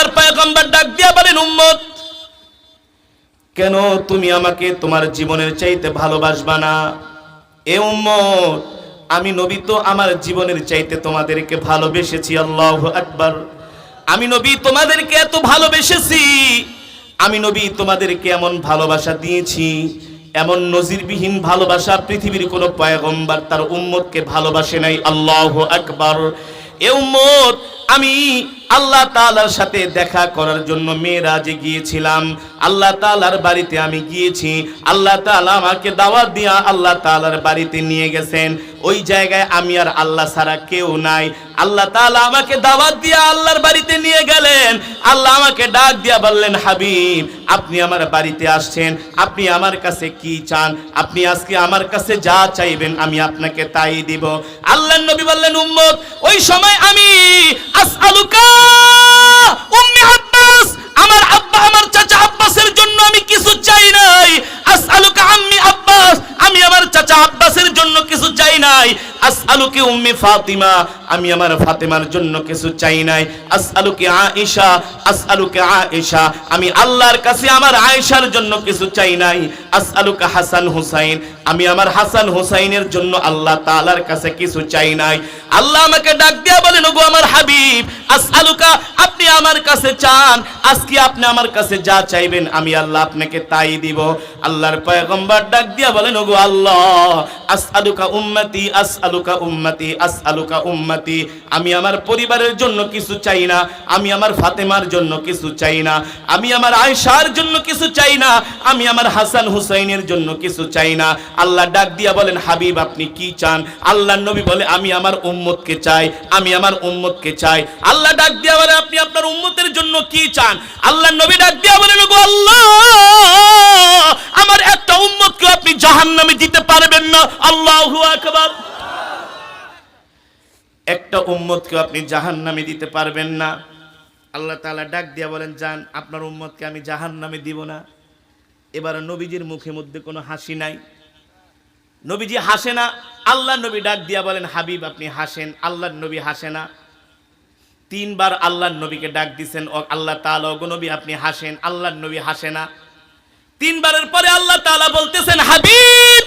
আল্লাহর পয়গম্বর ডাক দিয়া বলেন, উম্মত, কেন তুমি আমাকে তোমার জীবনের চাইতে ভালোবাসবা না? এ উম্মত, আমি নবী তো আমার জীবনের চাইতে তোমাদেরকে ভালোবেসেছি, আল্লাহ আকবার। আমি নবী তোমাদেরকে এত ভালোবেসেছি, আমি নবী তোমাদেরকে এমন ভালোবাসা দিয়েছি, এমন নজিরবিহীন ভালোবাসা পৃথিবীর কোনো পয়গম্বর তার উম্মতকে ভালোবাসে নাই, আল্লাহ আকবার। এ উম্মত, আমি আল্লাহ তাআলার সাথে দেখা করার জন্য মেয়েরাজে গিয়েছিলাম। আল্লাহ তাআলার বাড়িতে আমি গিয়েছি। আল্লাহ তাআলা আমাকে দাওয়াত দিয়া আল্লাহ তাআলার বাড়িতে নিয়ে গেছেন। ওই জায়গায় আমি আর আল্লাহ ছাড়া কেউ নাই। আল্লাহ তাআলা আমাকে দাওয়াত দিয়া আল্লাহর বাড়িতে নিয়ে গেলেন। আল্লাহ আমাকে ডাক দিয়া বললেন, হাবিব, আপনি আমার বাড়িতে আসছেন। আপনি আমার কাছে কি চান? আপনি আজকে আমার কাছে যা চাইবেন আমি আপনাকে তাই দিব। আল্লাহ নবী বললেন, উম্মত, ওই সময় আমি আসআলুকা উম্মি আব্বাস আমার আব্বা আমার চাচা আব্বাসের জন্য আমি কিছু চাই নাই। আসআলুকা আম্মি আব্বাস, আমি আমার চাচা আব্বাসের জন্য কিছু চাই নাই। আসআলুকে উম্মি ফাতিমা, আমি আমার ফাতেমার জন্য কিছু চাই নাই। আসআলুকে আয়েশা আসআলুকে আয়েশা, আমি আল্লাহর কাছে আমার আয়েশার জন্য কিছু চাই নাই। আসআলুকা হাসান হুসাইন, আমি আমার হাসান হুসাইনের জন্য আল্লাহ তাআলার কাছে কিছু চাই নাই। আল্লাহ আমাকে ডাক দিয়া বলেন, ওগো আমার হাবিব, আসআলুকা, আপনি আমার কাছে চান আজকে আপনি আমার কাছে যা চাইবেন, আমি আল্লাহ আপনাকে তাই দিব। আল্লাহর পয়গম্বর ডাক দিয়া বলেন, ওগো আল্লাহ, আসআলুকা উম্মতি আসআলুকা উম্মতি আসআলুকা উম্মতি। আমি আমার পরিবারের জন্য কিছু চাই না, আমি আমার ফাতেমার জন্য কিছু চাই না, আমি আমার আয়েশার জন্য কিছু চাই না, আমি আমার হাসান হুসাইনের জন্য কিছু চাই না। আল্লাহ ডাক দিয়া বলেন, হাবিব, আপনি কি চান? আল্লাহ নবী বলে, আমি আমার উম্মতকে চাই, আমি আমার উম্মতকে চাই। আল্লাহ ডাক দিয়া বলে, আপনি আপনার উম্মতের জন্য কি চান আল্লাহ নবী ডাক দিয়া বলেন, ওগো আল্লাহ, আমার একটা উম্মতকে আপনি জাহান্নামে দিতে পারবেন না। আল্লাহু আকবার। একটা উম্মতকে আপনি জাহান্নামে দিতে পারবেন না। আল্লাহ তাআলা ডাক দিয়া বলেন যান আপনার উম্মতকে আমি জাহান্নামে দিব না। এবার নবীজির মুখে মধ্যে কোনো হাসি নাই। নবীজি হাসে না। আল্লাহ নবী ডাক দিয়া বলেন, হাবিব, আপনি হাসেন। আল্লাহর নবী হাসে না। তিনবার আল্লাহর নবীকে ডাক দিছেন, ও আল্লাহ ওগো নবী আপনি হাসেন, আল্লাহর নবী হাসে না। তিনবারের পরে আল্লাহ তাআলা বলতেছেন, হাবিব,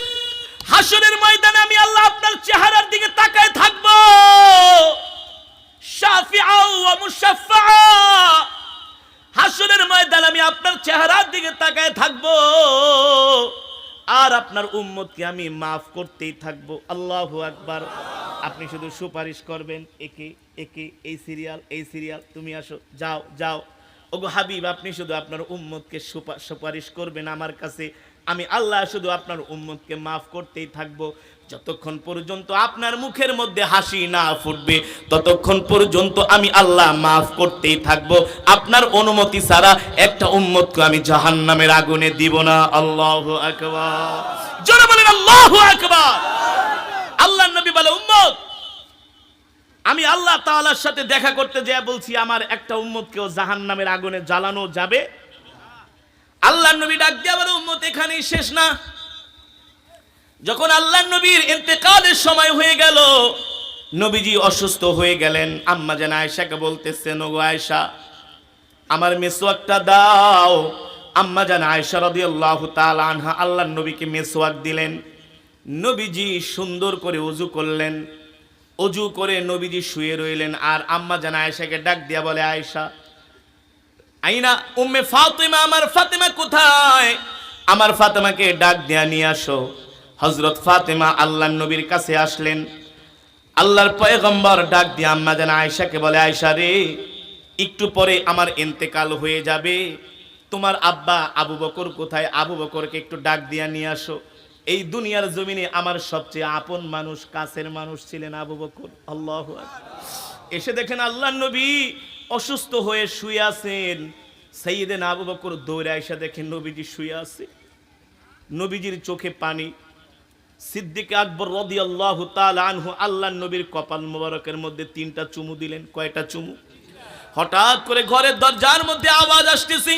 হাসরের ময়দানে আমি আল্লাহ আপনার চেহারার দিকে তাকায় থাকব। হাসরের ময়দানে আমি আপনার চেহারার দিকে তাকায় থাকব। আর আপনার উম্মতকে আমি মাফ করতেই থাকব। আল্লাহু আকবার। আপনি শুধু সুপারিশ করবেন, একে একে, এই সিরিয়াল এই সিরিয়াল তুমি আসো, যাও যাও। ওগো হাবিব, আপনি শুধু আপনার উম্মতকে সুপারিশ করবেন আমার কাছে। আমি আল্লাহ শুধু আপনার উম্মতকে মাফ করতেই থাকব। যতক্ষণ পর্যন্ত আপনার মুখের মধ্যে হাসি না ফুটবে, ততক্ষণ পর্যন্ত আমি আল্লাহ মাফ করতেই থাকব। আপনার অনুমতি ছাড়া একটা উম্মতকে আমি জাহান্নামের আগুনে দিব না। আল্লাহ আকবার। জোরে বলেন, আল্লাহ নবী বলে উম্মত আমি আল্লাহ তাআলার সাথে দেখা করতে যেয়ে, বলছি, আমার একটা উম্মতকেও জাহান্নামের আগুনে জ্বালানো যাবে। আল্লাহ নবী ডাক দিয়ে বলে, উম্মত, এখানেই শেষ না। যখন আল্লাহ নবীর ইন্তেকালের সময় হয়ে গেল, নবীজি অসুস্থ হয়ে গেলেন। আম্মা যেন আয়েশাকে বলতেছেন, ওগো আয়েশা, আমার মেসোয়াকটা দাও। আম্মা জান আয়েশা রাদিয়াল্লাহু তাআলা আনহা আল্লাহর নবীকে মেসোয়াক দিলেন। নবীজি সুন্দর করে ওযু করলেন। অজু করে নবীজি শুয়ে রইলেন, আর আম্মা জান আয়েশাকে ডাক দিয়া বলে, আয়েশা, আইনা, উম্মে ফাতেমা, আমার ফাতেমা কোথায়? আমার ফাতেমাকে ডাক দেয়া নিয়ে আসো। হজরত ফাতেমা আল্লাহ নবীর কাছে আসলেন। আল্লাহর পয়গম্বর ডাক দিয়ে আম্মা যেন আয়েশাকে বলে, আয়েশা রে, একটু পরে আমার ইন্তেকাল হয়ে যাবে। তোমার আব্বা আবু বকর কোথায়? আবু বকরকে একটু ডাক দিয়া নিয়ে আসো। এই দুনিয়ার জমিনে আমার সবচেয়ে আপন মানুষ, কাছের মানুষ ছিলেন আবু বকর। আল্লাহ এসে দেখেন আল্লাহ নবী অসুস্থ হয়ে শুয়ে আছেন। সাইয়েদেন আবু বকর দৌড়ে আয়সা দেখেন নবীজি শুয়ে আছে। নবীজির চোখে পানি। সিদ্দিক আকবর রদি আল্লাহ আনহু আল্লাহ নবীর কপাল মোবারকের মধ্যে তিনটা চুমু দিলেন। কয়টা চুমু? হঠাৎ করে ঘরের দরজার মধ্যে আওয়াজ আসতেছি।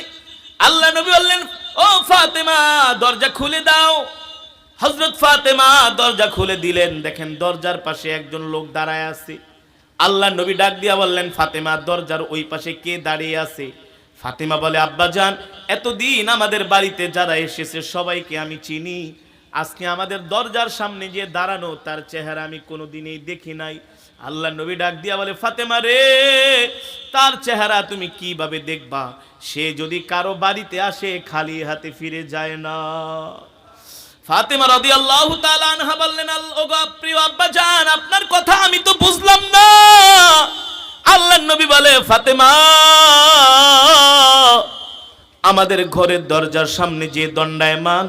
আল্লাহ নবী বললেন, ও ফাতেমা, দরজা খুলে দাও। হজরত ফাতেমা দরজা খুলে দিলেন। দেখেন দরজার পাশে একজন লোক দাঁড়ায় আছে। আল্লাহ নবী ডাক দিয়া বললেন, ফাতেমা, দরজার ওই পাশে কে দাঁড়িয়ে আছে? ফাতেমা বলে, আব্বা যান এতদিন আমাদের বাড়িতে যারা এসেছে সবাইকে আমি চিনি। আজকে আমাদের দরজার সামনে যে দাঁড়ানো, তার চেহারা আমি কোনোদিনই দেখি নাই। আল্লাহ নবী ডাক দিয়া বলে, ফাতেমা রে, তার চেহারা তুমি কীভাবে দেখবা? সে যদি কারও বাড়িতে আসে, খালি হাতে ফিরে যায় না। ফাতেমা রাদিয়াল্লাহু তাআলা আনহা বললেন প্রিয় আব্বা জান, আপনার কথা আমি তো বুঝলাম না। আল্লাহ নবী বলে, ফাতেমা, আমাদের ঘরের দরজার সামনে যে দণ্ডায়মান,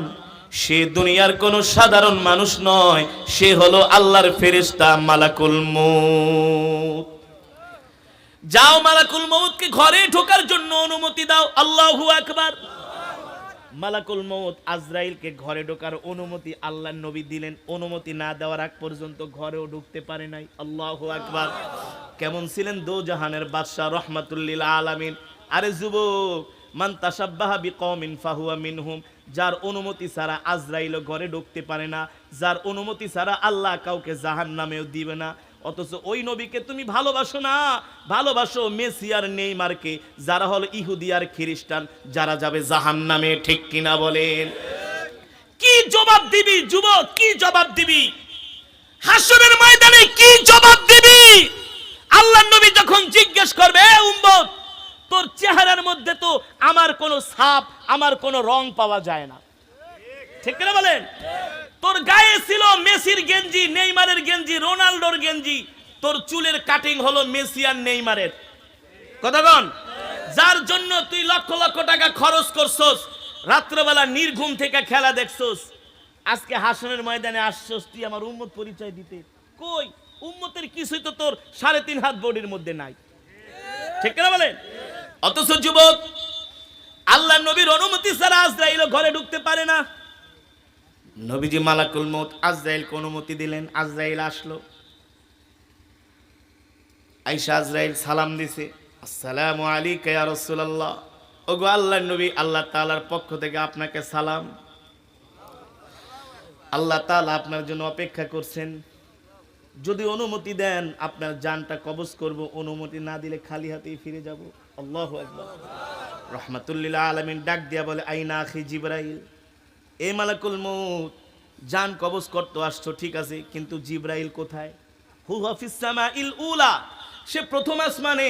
সে দুনিয়ার কোনো সাধারণ মানুষ নয়, সে হলো আল্লাহর ফেরেশতা মালাকুল মউত। যাও মালাকুল মউতকে ঘরে ঢোকার জন্য অনুমতি দাও, আল্লাহু আকবার। মালাকুল মউত আজরাইলকে ঘরে ঢোকার অনুমতি আল্লাহর নবী দিলেন। অনুমতি না দেওয়ার আগ পর্যন্ত ঘরেও ঢুকতে পারে নাই। আল্লাহ আকবার। কেমন ছিলেন দো জাহানের বাদশাহ রহমাতুল্লিল আলামিন। আরে যুবক, মান তাসাব্বাহা বিকওমিন ফাহুয়া মিনহুম। যার অনুমতি ছাড়া আজরাইল ঘরে ঢুকতে পারে না। যার অনুমতি ছাড়া আল্লাহ কাউকে জাহান নামেও দিবে না। অথচ ওই নবীকে তুমি ভালোবাসো না। ভালোবাসো মেসি আর নেইমারকে, যারা হলো ইহুদি আর খ্রিস্টান, যারা যাবে জাহান নামে ঠিক কিনা বলেন? কি জবাব দিবি যুবক? কি জবাব দিবি? হাসরের ময়দানে কি জবাব দিবি? আল্লাহ নবী যখন জিজ্ঞেস করবে, "এ উম্মত, তোর চেহারার মধ্যে তো আমার কোনো ছাপ, আমার কোনো রং পাওয়া যায় না। ঠিক কিনা বলেন? তোর গায়ে ছিল মেসির গেঞ্জি, নেইমারের গেঞ্জি রোনাল্ডোর গেঞ্জি। তোর চুলের কাটিং হলো মেসি আর নেইমারের। কতক্ষণ যার জন্য তুই লক্ষ লক্ষ টাকা খরচ করছস, রাত্রবেলা নির্ঘুম থেকে খেলা দেখছস। আজকে হাসনের ময়দানে আসছস, তুই আমার উম্মত পরিচয় দিতে। কই? উম্মতের কিছুই তো তোর সাড়ে তিন হাত বডির মধ্যে নাই। ঠিক না বলেন? অথচ যুবক, আল্লাহ নবীর অনুমতি ছাড়া আজরাইল ঘরে ঢুকতে পারে না। নবীজি মালাকুল মত আজরাইলকে অনুমতি দিলেন? আজরাইল আসলো। আইসা আজরাইল সালাম দিছে। আসসালামু আলাইকা ইয়া রাসূলুল্লাহ। ওগো আল্লাহর নবী, আল্লাহ তাআলার পক্ষ থেকে আপনাকে সালাম। আল্লাহ তাআলা আপনার জন্য অপেক্ষা করছেন। যদি অনুমতি দেন, আপনার জানটা কবজ করব। অনুমতি না দিলে খালি হাতেই ফিরে যাব। আল্লাহু আকবার। রহমাতুল্লিল আলামিন ডাক দিয়া বলে, আইনা আখি জিবরাইল। এ মালাকুল মউত জান কবজ করতে আসছো, ঠিক আছে, কিন্তু জিব্রাইল কোথায়? হু হাফিস সামাইল উলা। সে প্রথম আসমানে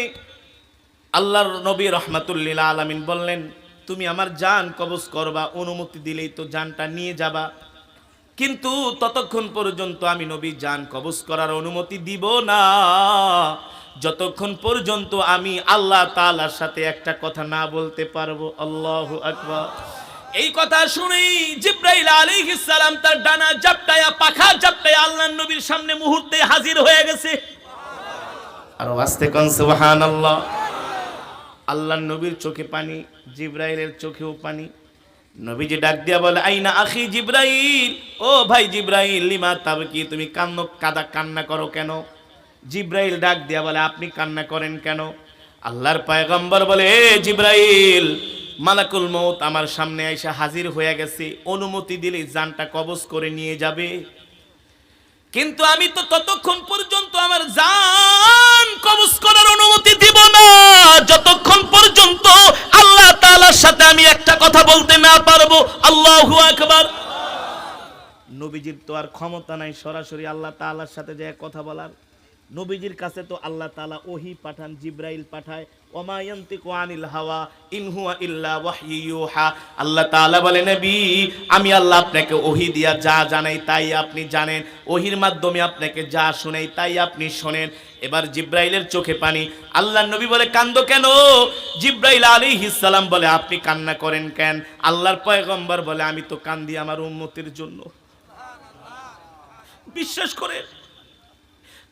আল্লাহর নবী রহমাতুল্লিল আলামিন বললেন, তুমি আমার জান কবজ করবা, অনুমতি দিলেই তো জানটা নিয়ে যাবা। কিন্তু ততক্ষণ পর্যন্ত আমি নবী জান কবজ করার অনুমতি দিব না। যতক্ষণ পর্যন্ত আমি আল্লাহ তালার সাথে একটা কথা না বলতে পারব, আল্লাহ আকবার। এই কথা শুনেই জিব্রাইল আলাইহিস সালাম তার ডানা জাপটায়া, পাখা জাপটায়া আল্লাহর নবীর সামনে মুহূর্তে হাজির হয়ে গেছে। আর আস্তে কোন সুবহানাল্লাহ? আল্লাহর নবীর চোখে পানি, জিব্রাইলের চোখেও পানি। নবীজি ডাক দিয়া বলে, আইনা আখি জিব্রাইল? ও ভাই জিব্রাইল, লিমা তাবকি তুমি কান্না কাদা কান্না করো কেন? জিব্রাইল ডাক দিয়া বলে, আপনি কান্না করেন কেন? আল্লাহর পয়গম্বর বলে, এ জিব্রাইল মালাকুল মৌত আমার সামনে এসে হাজির হয়ে গেছে। অনুমতি দিলে জানটা কবজ করে নিয়ে যাবে। কিন্তু আমি তো ততক্ষণ পর্যন্ত আমার জান কবজ করার অনুমতি দিব না। যতক্ষণ পর্যন্ত আল্লাহ তাআলার সাথে আমি একটা কথা বলতে না পারব। আল্লাহু আকবার। নবীজির তো আর ক্ষমতা নাই সরাসরি আল্লাহ তাআলার সাথে যে কথা বলার। নবীজির কাছে তো আল্লাহ তাআলা ওহি পাঠান, জিব্রাইল পাঠায়। আল্লাহ বলে, নবী, আমি আল্লাহ আপনাকে ওহি দিয়া যা জানাই তাই আপনি জানেন। ওহির মাধ্যমে আপনাকে যা তাই আপনি শোনেন। এবার জিব্রাইলের চোখে পানি। আল্লাহ নবী বলে, কান্দো কেন? জিব্রাইল আলাইহিস সালাম বলে, আপনি কান্না করেন কেন? আল্লাহর পয়গম্বর বলে, আমি তো কান্দি আমার উম্মতের জন্য। বিশ্বাস করেন,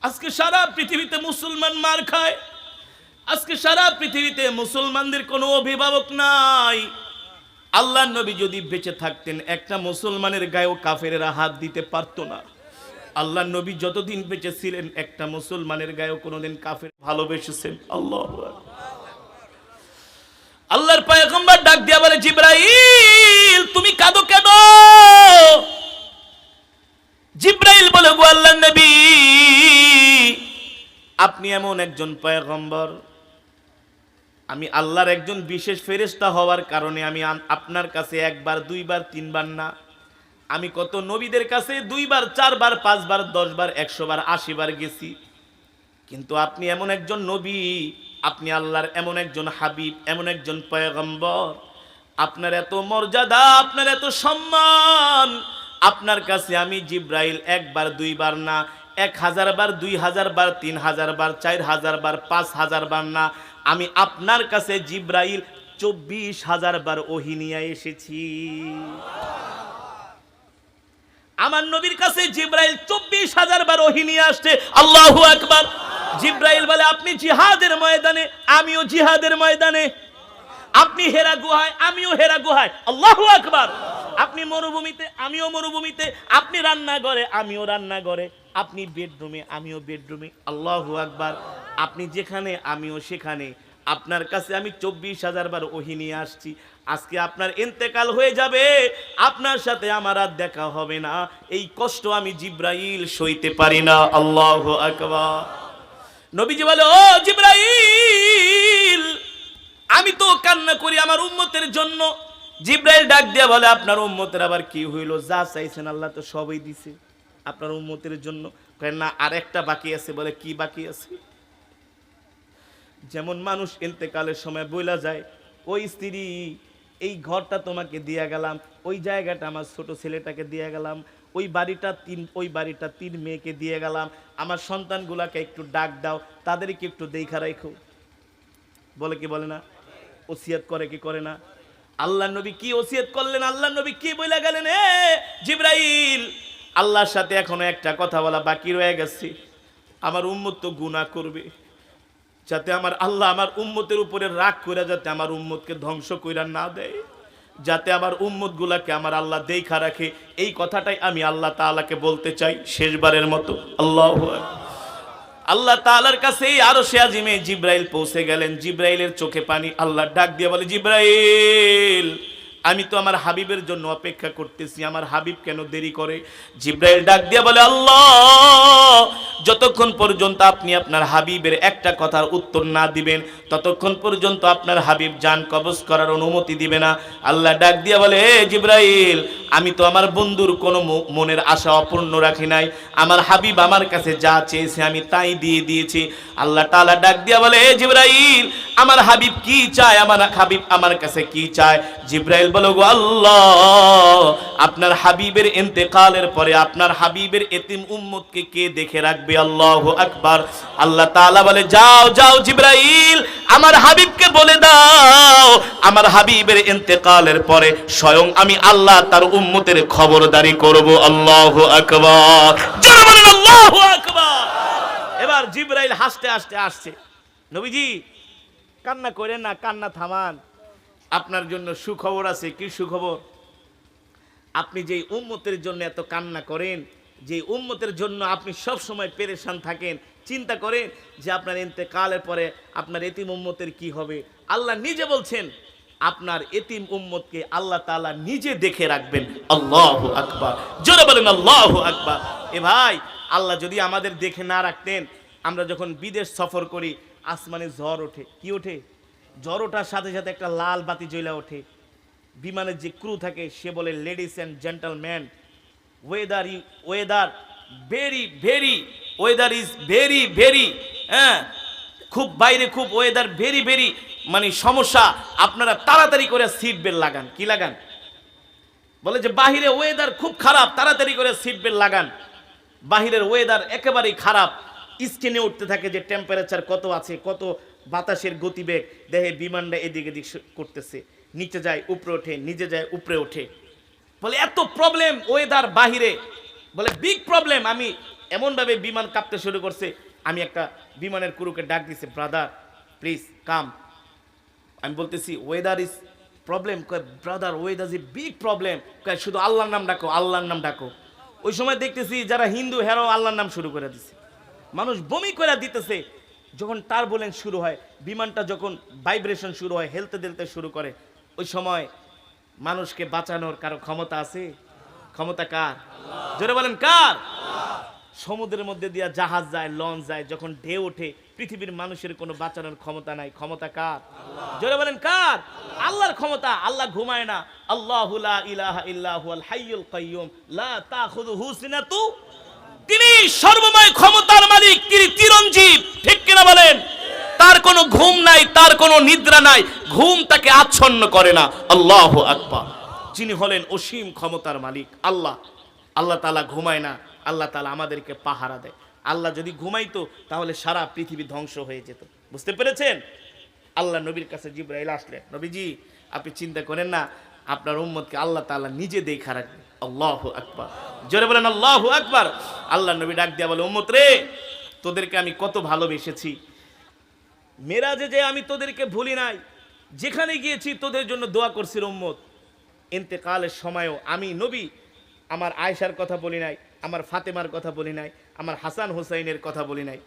আজকে সারা পৃথিবীতে মুসলমান মার খায়। আজকে সারা পৃথিবীতে মুসলমানদের কোনো অভিভাবক নাই। আল্লাহ নবী যদি বেঁচে থাকতেন, একটা মুসলমানের গায়েও কাফেরেরা হাত দিতে পারতো না। আল্লাহ নবী যতদিন বেঁচে ছিলেন, একটা মুসলমানের গায়েও কোনোদিন কাফের ভালোবেসেছেন। আল্লাহ আল্লাহর পয়গম্বর ডাক দিয়া বলে, জিব্রাইল, তুমি কাঁদো কেন? জিব্রাইল বলে, গো আল্লাহ নবী, আপনি এমন একজন পয়গম্বর আমি আল্লাহর একজন বিশেষ ফেরেস্তা হওয়ার কারণে আমি আপনার কাছে একবার, দুইবার, তিনবার না। আমি কত নবীদের কাছে দুইবার, চারবার, পাঁচবার, দশবার, একশোবার, আশিবার গেছি। কিন্তু আপনি এমন একজন নবী, আপনি আল্লাহর এমন একজন হাবিব, এমন একজন পয়গম্বর। আপনার এত মর্যাদা, আপনার এত সম্মান। আপনার কাছে আমি জিব্রাইল একবার, দুইবার না, এক হাজার বার দুই হাজার বার তিন হাজার বার চার হাজার বার পাঁচ হাজার বার না। আমি আপনার কাছে জিব্রাইল চব্বিশ হাজার বার ওহি নিয়ে এসেছি। আমার নবীর কাছে জিব্রাইল চব্বিশ হাজার বার ওহি নিয়ে আসছে। আল্লাহু আকবার। জিব্রাইল বলে, আপনি জিহাদের ময়দানে, আমিও জিহাদের ময়দানে। আপনি হেরা গুহায়, আমিও হেরা গুহায়। আল্লাহ আকবার। আপনি মরুভূমিতে, আমিও মরুভূমিতে। আপনি রান্না করে আমিও রান্না করে আপনি বেডরুমে, আমিও বেডরুমে। আল্লাহ আকবার। আপনি যেখানে, আমিও সেখানে। আপনার কাছে আমি চব্বিশ হাজার বার ওহি নিয়ে আসছি। আজকে আপনার ইন্তেকাল হয়ে যাবে। আপনার সাথে আমার আর দেখা হবে না। এই কষ্ট আমি জিব্রাইল সইতে পারি না। আল্লাহ আকবার। নবীজি বলে, ও জিব্রাইল, আমি তো কান্না করি আমার উম্মতের জন্য। জিব্রাইল ডাক দিয়া বলে, আপনার উম্মতের আবার কি হইল? যা চাইছেন আল্লাহ তো সবই দিছে আপনার উম্মতের জন্য। না, আরেকটা বাকি আছে। বলে, কি বাকি আছে? যেমন মানুষ ইন্তেকালের সময় বইলা যায়, ওই স্ত্রী, এই ঘরটা তোমাকে দিয়া গেলাম, ওই জায়গাটা আমার ছোট ছেলেটাকে দিয়ে গেলাম, ওই বাড়িটা তিন, ওই বাড়িটা তিন মেয়েকে দিয়ে গেলাম, আমার সন্তানগুলাকে একটু ডাক দাও, তাদেরকে একটু দেখা রাখো। বলে কি বলে না? ওসিয়াত করে কি করে না? আল্লাহ নবী কি ওসিয়াত করলেন? আল্লাহ নবী কি বলে গেলেন? এ জিব্রাইল! আল্লাহর সাথে এখনও একটা কথা বলা বাকি রয়ে গেছে। আমার উম্মত তো গুনাহ করবে। যাতে আমার আল্লাহ আমার উম্মতের উপরে রাগ করে যাতে আমার উম্মতকে ধ্বংস কইরা না দেয়। যাতে আমার উম্মত গুলাকে আমার আল্লাহ দেখা রাখে। এই কথাটাই আমি আল্লাহ তালাকে বলতে চাই শেষবারের মতো। আল্লাহ আল্লাহ তালার কাছে আরও সে আজিমে জিব্রাইল পৌঁছে গেলেন। জিব্রাইলের চোখে পানি আল্লাহ ডাক দিয়ে বলে, জিব্রাইল! আমি তো আমার হাবিবের জন্য অপেক্ষা করতেছি, আমার হাবিব কেন দেরি করে? জিব্রাইল ডাক দিয়ে বলে, আল্লাহ, যতক্ষণ পর্যন্ত আপনি আপনার হাবিবের একটা কথার উত্তর না দিবেন, ততক্ষণ পর্যন্ত আপনার হাবিব জান কবজ করার অনুমতি দিবে না। আল্লাহ ডাক দিয়ে বলে, এ জিব্রাইল, আমি তো আমার বন্ধুর কোনো মনের আশা অপূর্ণ রাখি নাই। আমার হাবিব আমার কাছে যা চেয়েছে আমি তাই দিয়ে দিয়েছি। আল্লাহ তাআলা ডাক দিয়া বলে, এ জিব্রাইল, আমার হাবিব কি চায়? আমার হাবিব আমার কাছে কি চায়? জিব্রাইল বলো গো আল্লাহ, আপনার হাবিবের ইন্তেকালের পরে আপনার হাবিবের এতিম উম্মতকে কে দেখে রাখবে? আল্লাহু আকবার। আল্লাহ তাআলা বলে, যাও যাও জিব্রাইল, আমার হাবিবকে বলে দাও, আমার হাবিবের ইন্তেকালের পরে স্বয়ং আমি আল্লাহ তার উম্মতের খবরদারি করব। আল্লাহ আকবার। এবার জিব্রাইল হাসতে হাসতে আসছে। নবীজি, কান্না করেন না, কান্না থামান। আপনার জন্য সুখবর আছে, কি সুখবর? আপনি যেই উম্মতের জন্য এত কান্না করেন যে উম্মতের জন্য আপনি সব সময় পেরেশান থাকেন, চিন্তা করেন যে আপনার ইন্তেকালের পরে আপনার এতিম উম্মতের কি হবে? আল্লাহ নিজে বলছেন, আপনার এতিম উম্মতকে আল্লাহ তাআলা নিজে দেখে রাখবেন। আল্লাহ আকবার। জোরে বলেন, আল্লাহ আকবার। এ ভাই, আল্লাহ যদি আমাদের দেখে না রাখতেন, আমরা যখন বিদেশ সফর করি, আসমানে ঝড় ওঠে। কি ওঠে? ওঠার সাথে সাথে একটা লাল বাতি জ্বলা ওঠে। বিমানের যে ক্রু থাকে, সে বলে ladies and gentleman weather E weather very very weather is very very হ্যাঁ? খুব বাইরে, খুব ওয়েদার ভেরি ভেরি মানে সমস্যা, আপনারা তাড়াতাড়ি করে সিট বেল্ট লাগান। কি লাগান? বলে যে, বাহিরে ওয়েদার খুব খারাপ, তাড়াতাড়ি করে সিট বেল্ট লাগান। বাহিরের ওয়েদার একেবারেই খারাপ। স্ক্রিনে উঠতে থাকে যে টেম্পারেচার কত আছে, কত বাতাসের গতিবেগ, দেহে বিমানটা এদিক এদিক করতেছে। নিচে যায়, উপরে ওঠে, নিচে যায়, উপরে ওঠে। বলে, এত প্রবলেম ওয়েদার বাহিরে। বলে বিগ প্রবলেম আমি এমনভাবে বিমান কাঁপতে শুরু করছে, আমি একটা বিমানের কুরুকে ডাক দিছি ব্রাদার প্লিজ কাম আমি বলতেছি weather is problem brother weather is big problem শুধু আল্লাহর নাম ডাকো, আল্লাহর নাম ডাকো। ওই সময় দেখতেছি যারা হিন্দু, হেরাও আল্লাহর নাম শুরু করে দিছে। মানুষ বমি করে দিতেছে, যখন তার বলেন শুরু হয়, বিমানটা যখন ভাইব্রেশন শুরু হয়, হেলতে দিলতে শুরু করে, ওই সময় মানুষকে বাঁচানোর কারও ক্ষমতা আছে? ক্ষমতা কার? জোরে বলেন, কার? সমুদ্রের মধ্যে দিয়া জাহাজ যায়, লঞ্চ যায়, যখন ঢেউ ওঠে, পৃথিবীর মানুষের কোনো বাঁচানোর ক্ষমতা নাই। ক্ষমতা কার? জোরে বলেন, কার? আল্লাহর ক্ষমতা, আল্লাহ ঘুমায় না। আল্লাহ ইলাহা ইল্লাহু হাইয়ুল কাইয়ুম, লা তাখুযুহু সিনাতু তিনি সর্বময় ক্ষমতার মালিক, তিনি চিরঞ্জীব, ঠিক কিনা বলেন? তার কোনো ঘুম নাই, তার কোনো নিদ্রা নাই, ঘুম তাকে আচ্ছন্ন করে না। আল্লাহ আকবার। যিনি হলেন অসীম ক্ষমতার মালিক, আল্লাহ। আল্লাহ তালা ঘুমায় না, আল্লাহ তালা আমাদেরকে পাহারা দেয়। আল্লাহ যদি ঘুমাইতো, তাহলে সারা পৃথিবী ধ্বংস হয়ে যেত। বুঝতে পেরেছেন? আল্লাহ নবীর কাছে জিব্রাইল আসলেন, নবীজি, আপনি চিন্তা করেন না, আপনার উম্মতকে আল্লাহ তাআলা নিজে দেখা রাখবে। আল্লাহ আকবার। জোরে বলেন, আল্লাহ আকবার। আল্লাহ নবী ডাক দিয়া বলে, উম্মত রে, তোদেরকে আমি কত ভালোবেসেছি। মেরাজে যে আমি তোদেরকে ভুলি নাই, যেখানে গিয়েছি তোদের জন্য দোয়া করছি উম্মত। ইন্তেকালের সময়ও আমি নবী, আমার আয়েশার কথা বলি নাই, আমার ফাতেমার কথা বলি নাই, আমার হাসান হুসাইনের কথা বলি নাই।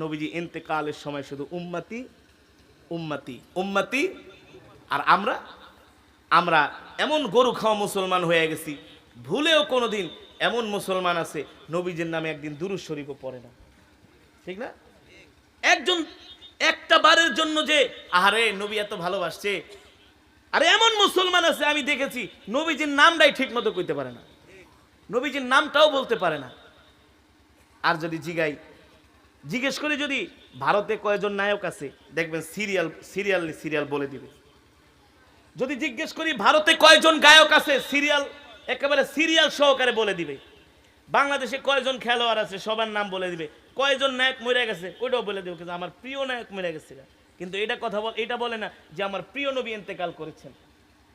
নবীজি ইন্তেকালের সময় শুধু উম্মতি উম্মতি উম্মতি, আর আমরা আমরা এমন গরু খাওয়া মুসলমান হয়ে গেছি, ভুলেও কোনোদিন এমন মুসলমান আছে, নবীজের নামে একদিন দুরুজ শরীফও পড়ে না। ঠিক না? একজন, একটা বারের জন্য যে, আহারে, নবী এত ভালোবাসছে, আরে এমন মুসলমান আছে, আমি দেখেছি, নবীজির নামটাই ঠিক মতো কইতে পারে না। নবীজির নামটাও বলতে পারে না। আর যদি জিগাই, জিজ্ঞেস করি যদি ভারতে কয়জন নায়ক আছে, দেখবেন সিরিয়াল সিরিয়াল সিরিয়াল বলে দিবে। যদি জিজ্ঞেস করি, ভারতে কয়জন গায়ক আছে? সিরিয়াল, একেবারে সিরিয়াল সহকারে বলে দিবে। বাংলাদেশে কয়জন খেলোয়াড় আছে, সবার নাম বলে দিবে। কয়জন নায়ক মরে গেছে, ওইটাও বলে দেবে কিন্তু আমার প্রিয় নায়ক মরে গেছে কিন্তু এটা কথা বল, এটা বলে না যে আমার প্রিয় নবী ইন্তেকাল করেছেন।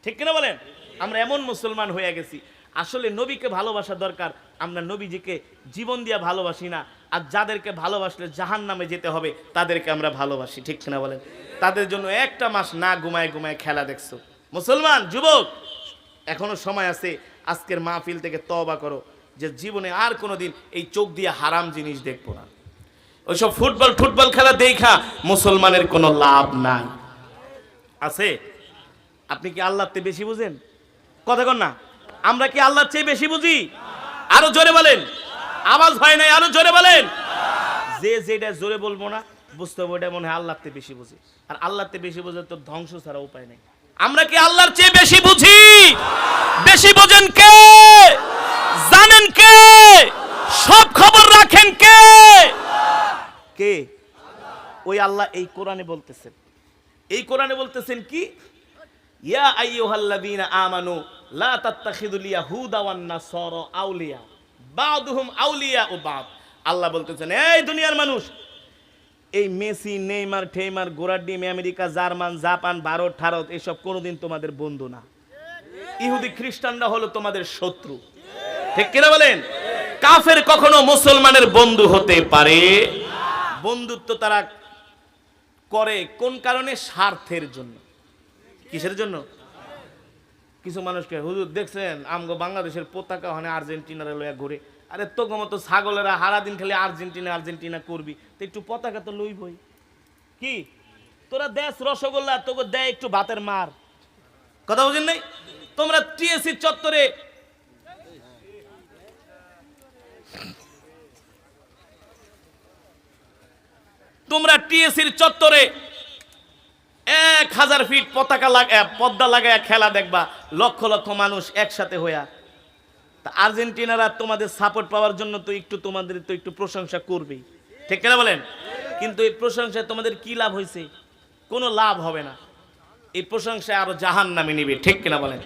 ঠিক কিনা বলেন? আমরা এমন মুসলমান হয়ে গেছি। আসলে নবীকে ভালোবাসা দরকার, আমরা নবীজিকে জীবন দিয়া ভালোবাসি না। আর যাদেরকে ভালোবাসলে জাহান নামে যেতে হবে, তাদেরকে আমরা ভালোবাসি। ঠিক কিনা বলেন? তাদের জন্য একটা মাস না ঘুমায় ঘুমায় খেলা দেখছ। মুসলমান, যুবক, এখনও সময় আছে, আজকের মাহফিল থেকে তবা করো, যে জীবনে আর কোনোদিন এই চোখ দিয়ে হারাম জিনিস দেখব না। ওইসব ফুটবল ফুটবল খেলা দেখা মুসলমানের কোনো লাভ নাই। আছে? আপনি কি আল্লাহর চেয়ে বেশি বুঝেন? কথা কন না। আমরা কি আল্লাহর চেয়ে বেশি বুঝি? আরও জোরে বলেন। আওয়াজ হয় নাই, আরও জোরে বলেন। যে যেটা জোরে বলব না, বুঝতে হবে ওটা মনে হয় আল্লাহর চেয়ে বেশি বুঝি। আর আল্লাহর বেশি বুঝে তো ধ্বংস ছাড়া উপায় নেই। আমরা কি আল্লাহর চেয়ে বেশি বুঝি? বেশি বোঝেন কে? জানেন কে? সব খবর রাখেন কে? কে? ওই আল্লাহ এই কোরআনে বলতেছেন। এই কোরআনে বলতেছেন কি? ইয়া আইয়ুহাল্লাযীনা আমানু, লা তাত্তাখিযুল ইয়াহুদা ওয়ান নাসারা আউলিয়া। বাদুহুম আউলিয়া ও বাদ। আল্লাহ বলতেছেন, এই দুনিয়ার মানুষ এই মেসি, নেইমার, ঠেইমার গোরাডিম America, German, Japan, Bharat Bharat, এসব কোনোদিন তোমাদের বন্ধু না। ইহুদি খ্রিস্টানরা হলো তোমাদের শত্রু। ঠিক কিনা বলেন? কাফের কখনো মুসলমানের বন্ধু হতে পারে? বন্ধুত্ব তারা করে কোন কারণে? স্বার্থের জন্য। কিসের জন্য? কিছু মানুষকে, হুজুর, দেখছেন? আমগো বাংলাদেশের পতাকা ওখানে আর্জেন্টিনারে লইয়া ঘুরে আরে তো মতো ছাগলেরা সারাদিন খালি আর্জেন্টিনা আর্জেন্টিনা করবি। তো একটু পতাকা তো লইবই। কি? তোরা দেশ রসগোল্লা, তোকে দেয় একটু ভাতের মার। কথা বুঝেন নাই? তোমরা টিএসসি চত্বরে তোমরা টিএসসির চত্বরে এক হাজার ফিট পতাকা লাগা পদ্মা লাগায় খেলা দেখবা। লক্ষ লক্ষ মানুষ একসাথে হইয়া তা আর্জেন্টিনারা তোমাদের সাপোর্ট পাওয়ার জন্য তো একটু তোমাদের তো একটু প্রশংসা করবেই। ঠিক কিনা বলেন? কিন্তু এই প্রশংসায় তোমাদের কি লাভ হয়েছে কোনো লাভ হবে না। এই প্রশংসায় আরও জাহান নামে নিবে, ঠিক কিনা বলেন?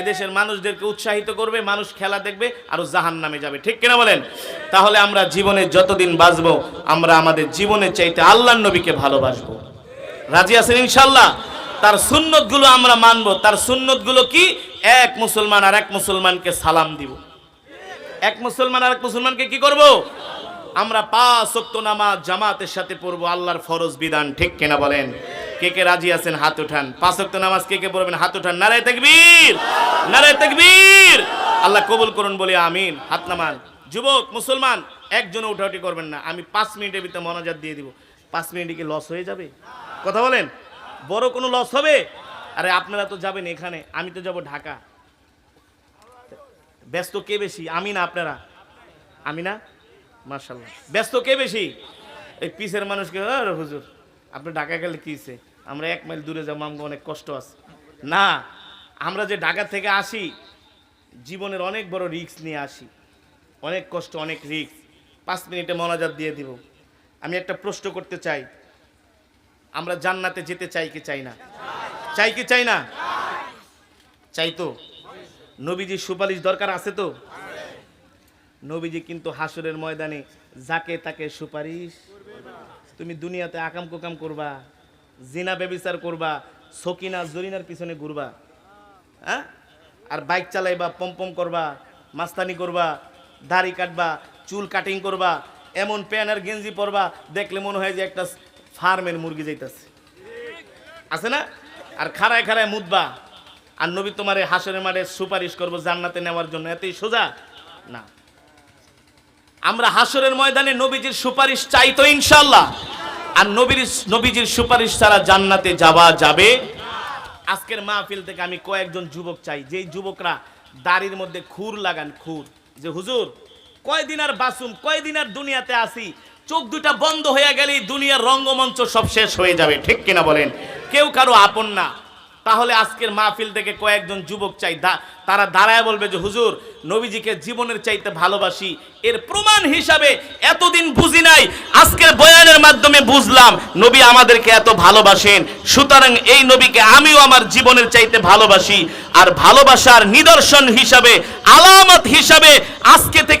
এদেশের মানুষদেরকে উৎসাহিত করবে, মানুষ খেলা দেখবে, আরও জাহান নামে যাবে, ঠিক কিনা বলেন? তাহলে আমরা জীবনে যতদিন বাঁচবো, আমরা আমাদের জীবনের চাইতে আল্লাহর নবীকে ভালোবাসবো। রাজি আছেন ইনশাল্লাহ তার সুন্নতগুলো আমরা মানবো। তার সুন্নতগুলো কি? এক মুসলমান আর এক মুসলমানকে সালাম দিব। এক মুসলমান আর এক মুসলমানকে কি করব? আমরা পাঁচ ওয়াক্ত নামাজ জামাতের সাথে পড়ব, আল্লাহর ফরজ বিধান, ঠিক কিনা বলেন? কে কে রাজি আছেন, হাত উঠান। পাঁচ ওয়াক্ত নামাজ কে কে পড়বেন, হাত উঠান। নারায় তাকবীর! নারায় তাকবীর! আল্লাহ কবুল করুন, বলি আমিন। হাত নামান। যুবক, মুসলমান, একজনও উঠাউটি করবেন না। আমি পাঁচ মিনিটের ভিতরে মনোজাত দিয়ে দিব। পাঁচ মিনিটে কি লস হয়ে যাবে? কথা বলেন? বড় কোনো লস হবে? আরে আপনারা তো যাবেন এখানে, আমি তো যাব ঢাকা। ব্যস্ত কে বেশি? আমি না আপনারা? আমি না? মার্শাল্লাহ ব্যস্ত কে বেশি? এই পিসের মানুষকে "আরে হুজুর, আপনি ঢাকা গেলে কি হইছে? আমরা এক মাইল দূরে যাব, আমাকে অনেক কষ্ট আছে। না, আমরা যে ঢাকা থেকে আসি, জীবনের অনেক বড় রিস্ক নিয়ে আসি। অনেক কষ্ট, অনেক রিস্ক পাঁচ মিনিটে মনাজাত দিয়ে দিব। আমি একটা প্রশ্ন করতে চাই। আমরা জান্নাতে যেতে চাই কি চাই না? চাই কি চাই না? চাই তো। নবীজির সুপারিশ দরকার আছে তো? নবীজি কিন্তু হাসরের ময়দানে যাকে তাকে সুপারিশ তুমি দুনিয়াতে আকাম কোকাম করবা, জিনা ব্যবিচার করবা, সকিনা জরিনার পিছনে ঘুরবা হ্যাঁ? আর বাইক চালাইবা পম্পম করবা, মাস্তানি করবা, দাড়ি কাটবা, চুল কাটিং করবা, এমন প্যান আর গেঞ্জি পরবা, দেখলে মনে হয় যে একটা ফার্মের মুরগি যাইতাছে। আছে না? আর খাড়ায় খাড়ায় মুদবা আর নবী তোমার হাসরের মাঠে সুপারিশ করব জান্নাতে নেওয়ার জন্য। এতই সোজা? না। আমরা হাসরের ময়দানে নবীজির সুপারিশ চাই তো ইনশাল্লাহ আর নবীর, নবীজির সুপারিশ ছাড়া জান্নাতে যাওয়া যাবে? আজকের মাহফিল থেকে আমি কয়েকজন যুবক চাই। যেই যুবকরা দাড়ির মধ্যে খুর লাগান, খুর। যে হুজুর, কয়দিন আর বাসুম, কয়দিন আর দুনিয়াতে আসি? চোখ দুটা বন্ধ হয়ে গেলেই দুনিয়ার রঙ্গমঞ্চ সব শেষ হয়ে যাবে। ঠিক কিনা বলেন? কেউ কারও আপন না। তাহলে আজকের মাহফিল থেকে কয়েকজন যুবক চাই তারা দাঁড়ায় বলবে যে, হুজুর, নবীজিকে জীবনের চাইতে ভালোবাসি। এর প্রমাণ হিসাবে এতদিন বুঝি নাই। আজকের বয়ানের মাধ্যমে বুঝলাম, নবী আমাদেরকে এত ভালোবাসেন। সুতরাং এই নবীকে আমিও আমার জীবনের চাইতে ভালোবাসি। আর ভালোবাসার নিদর্শন হিসাবে, আলামত হিসাবে আজকে থেকে